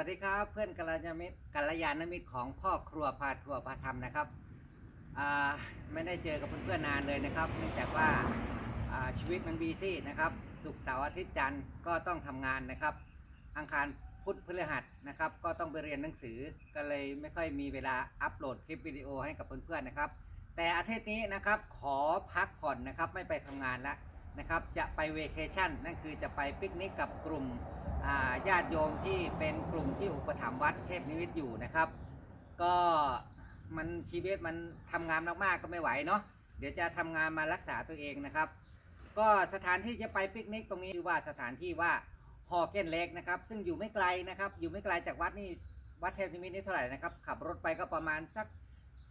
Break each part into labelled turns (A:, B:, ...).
A: วัสดีครับเพื่อนกัลยาณมิตรกัลยาณมิตรของพ่อครัวพาทัวร์พาทำนะครับไม่ได้เจอกับเพื่อนๆนานเลยนะครับเนื่องจากว่าชีวิตมันบีซี่นะครับศุกเสาร์อาทิตย์จันทร์ก็ต้องทำงานนะครับ อังคารพุธพฤหัสนะครับ ก็ต้องไปเรียนหนังสือก็เลยไม่ค่อยมีเวลาอัปโหลดคลิปวิดีโอให้กับเพื่อนๆนะครับ แต่อาทิตย์นี้นะครับขอพักผ่อนนะครับไม่ไปทำงานแล้วนะครับ จะไปเวเคชั่นนั่นคือจะไปปิกนิกกับกลุ่ม ญาติโยมที่เป็นกลุ่มที่อุปถัมภ์วัดเทพนิมิตอยู่นะครับ ก็มันชีวิตมันทำงานมากๆก็ไม่ไหวเนาะเดี๋ยวจะทำงานมารักษาตัวเองนะครับ ก็สถานที่จะไปปิกนิกตรงนี้ชื่อว่าสถานที่ว่าฮอเกนเล็กนะครับ ซึ่งอยู่ไม่ไกลนะครับ อยู่ไม่ไกลจากวัดนี่วัดเทพนิมิตนี่เท่าไหร่นะครับ ขับรถไปก็ประมาณสัก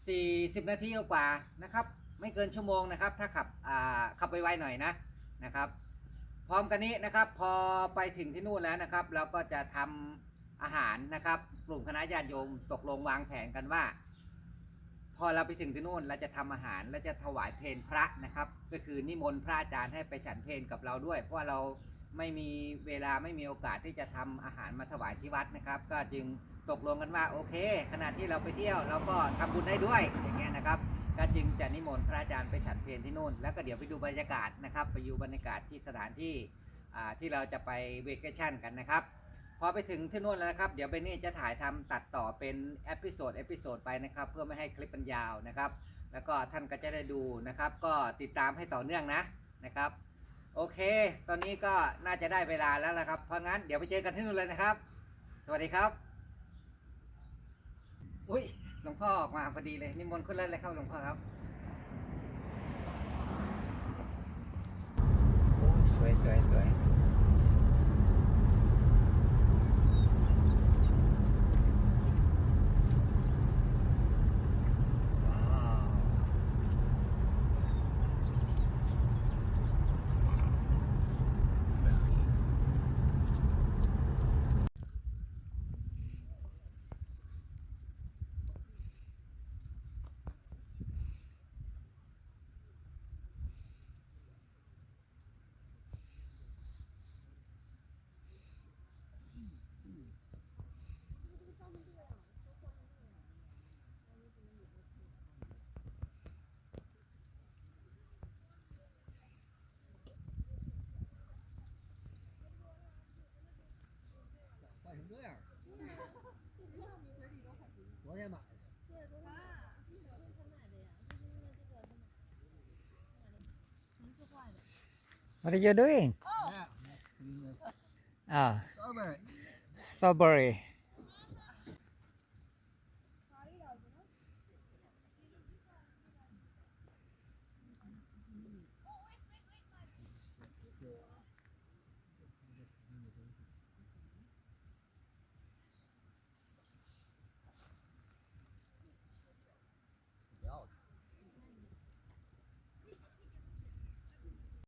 A: 40 นาทีกว่านะครับ ไม่เกินชั่วโมงนะครับ ถ้าขับขับไปไวหน่อยนะนะครับ พร้อมกันนี้นะครับพอไปถึงที่นู่นแล้วนะครับ เราก็จะทำอาหารนะครับ กลุ่มคณะญาติโยมตกลงวางแผนกันว่า พอเราไปถึงที่นู่นเราจะทำอาหารและจะถวายเพลพระนะครับ ก็คือนิมนต์พระอาจารย์ให้ไปฉันเพลกับเราด้วย เพราะเราไม่มีเวลาไม่มีโอกาสที่จะทำอาหารมาถวายที่วัดนะครับ ก็จึงตกลงกันว่าโอเค ขณะที่เราไปเที่ยวเราก็ทำบุญได้ด้วยอย่างเงี้ยนะครับ ก็จึงจะนิมนต์พระอาจารย์ไปฉันเพลที่นู่น แล้วก็เดี๋ยวไปดูบรรยากาศนะครับไปดูบรรยากาศที่สถานที่ที่เราจะไปเวกชั่นกันนะครับพอไปถึงที่นู่นแล้วนะครับ เดี๋ยวเบนนี่จะถ่ายทำตัดต่อเป็นเอพิโซดเอพิโซดไปนะครับ เพื่อไม่ให้คลิปมันยาวนะครับ แล้วก็ท่านก็จะได้ดูนะครับ ก็ติดตามให้ต่อเนื่องนะนะครับ โอเค ตอนนี้ก็น่าจะได้เวลาแล้วละครับ เพราะงั้นเดี๋ยวไปเจอกันที่นู่นเลยนะครับ สวัสดีครับ อุ้ย งพ่อออกมาพอดีเลยนิมนต์ขึ้นเลยเลยครับหลวงพ่อครับโอ้สวยสวยสวย 昨天买的。
B: 对，都是一会儿会他买的呀，就是因为这个他买的，瓶子坏的。
A: What are you doing?
C: Yeah.
A: Ah,
C: Strawberry.
A: strawberry.